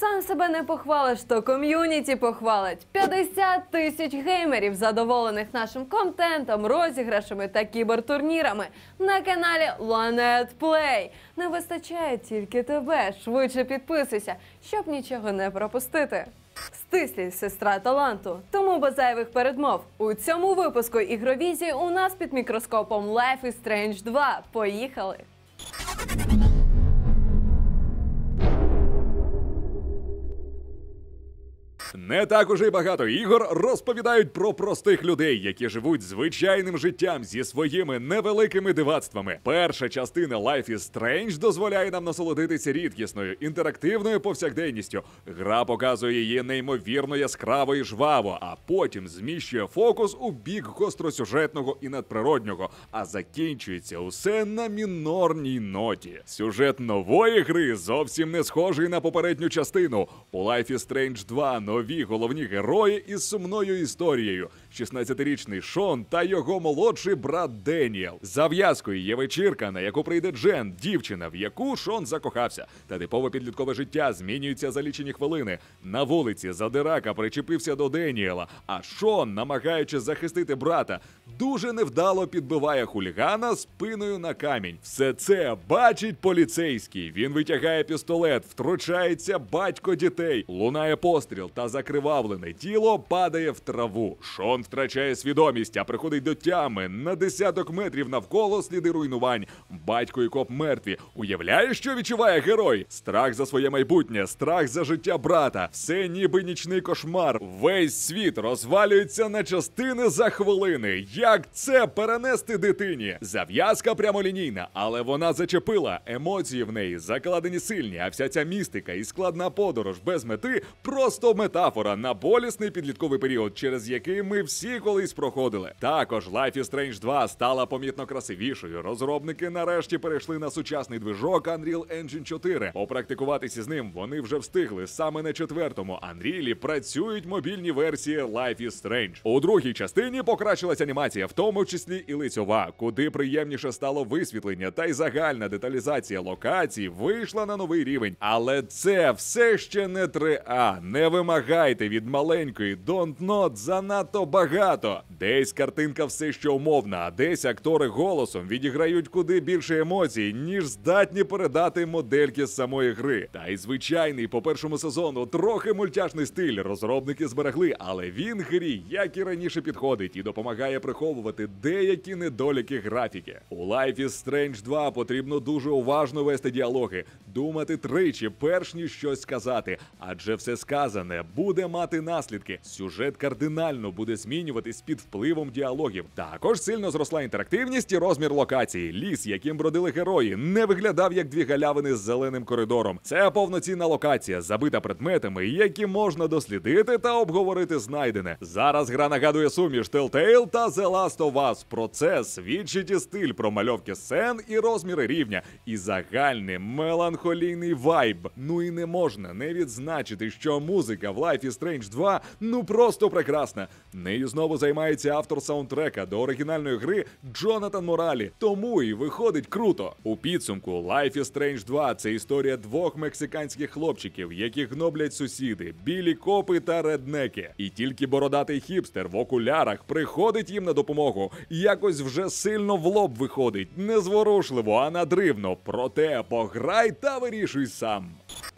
Сам себе не похвалиш, то ком'юніті похвалить. 50 тисяч геймерів, задоволених нашим контентом, розіграшами та кібертурнірами на каналі Lanet Play. Не вистачає тільки тебе. Швидше підписуйся, щоб нічого не пропустити. Стислі сестра таланту. Тому без зайвих передмов. У цьому випуску ігровізії у нас під мікроскопом Life is Strange 2. Поїхали! Не так уже й багато ігор розповідають про простих людей, які живуть звичайним життям зі своїми невеликими дивацтвами. Перша частина Life is Strange дозволяє нам насолодитися рідкісною інтерактивною повсякденністю. Гра показує її неймовірно яскраво і жваво, а потім зміщує фокус у бік гостросюжетного і надприроднього, а закінчується усе на мінорній ноті. Сюжет нової гри зовсім не схожий на попередню частину. У Life is Strange 2 нові головні герої із сумною історією. 16-річний Шон та його молодший брат Деніел. Зав'язкою є вечірка, на яку прийде Джен, дівчина, в яку Шон закохався. Та типове підліткове життя змінюється за лічені хвилини. На вулиці Задирака причепився до Деніела, а Шон, намагаючись захистити брата, дуже невдало підбиває хулігана спиною на камінь. Все це бачить поліцейський. Він витягає пістолет, втручається батько дітей, лунає постріл та закривавлене тіло падає в траву. Шон втрачає свідомість, а приходить до тями на десяток метрів навколо сліди руйнувань. Батько і коп мертві. Уявляєш, що відчуває герой? Страх за своє майбутнє, страх за життя брата. Все ніби нічний кошмар. Весь світ розвалюється на частини за хвилини. Як це перенести дитині? Зав'язка прямолінійна, але вона зачепила. Емоції в неї закладені сильні, а вся ця містика і складна подорож без мети просто метафора на болісний підлітковий період, через який ми всі колись проходили. Також Life is Strange 2 стала помітно красивішою. Розробники нарешті перейшли на сучасний движок Unreal Engine 4. Попрактикуватися з ним вони вже встигли. Саме на четвертому Unreal працюють мобільні версії Life is Strange. У другій частині покращилась анімація, в тому числі і лицьова, куди приємніше стало висвітлення та й загальна деталізація локацій вийшла на новий рівень. Але це все ще не 3А. Не вимагайте від маленької Don't Not занадто багато. Десь картинка все ще умовна, а десь актори голосом відіграють куди більше емоцій, ніж здатні передати модельки з самої гри. Та й звичайний по першому сезону трохи мультяшний стиль розробники зберегли, але він грі, як і раніше, підходить і допомагає приховувати деякі недоліки графіки. У Life is Strange 2 потрібно дуже уважно вести діалоги, думати тричі, перш ніж щось сказати, адже все сказане буде мати наслідки. Сюжет кардинально буде змінюватись під впливом діалогів. Також сильно зросла інтерактивність і розмір локації. Ліс, яким бродили герої, не виглядав як дві галявини з зеленим коридором. Це повноцінна локація, забита предметами, які можна дослідити та обговорити знайдене. Зараз гра нагадує суміш Telltale та The Last of Us. Процес свідчить і стиль промальовки сцен і розміри рівня, і загальний меланхолійний вайб. Ну і не можна не відзначити, що музика в Life is Strange 2 ну просто прекрасна. Нею знову займається автор саундтрека до оригінальної гри Джонатан Моралі. Тому і виходить круто. У підсумку Life is Strange 2 це історія двох мексиканських хлопчиків, яких гноблять сусіди, білі копи та реднеки. І тільки бородатий хіпстер в окулярах приходить їм на допомогу. Якось вже сильно в лоб виходить, незворушливо, а надривно. Проте пограй та вирішуй сам.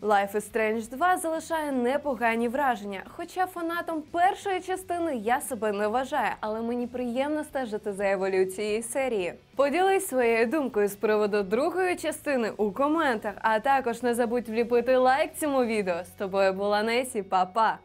Life is Strange 2 залишає непогані враження. Хоча фанатом першої частини я себе не вважаю, але мені приємно стежити за еволюцією серії. Поділись своєю думкою з приводу другої частини у коментах, а також не забудь вліпити лайк цьому відео. З тобою була Несі, па-па!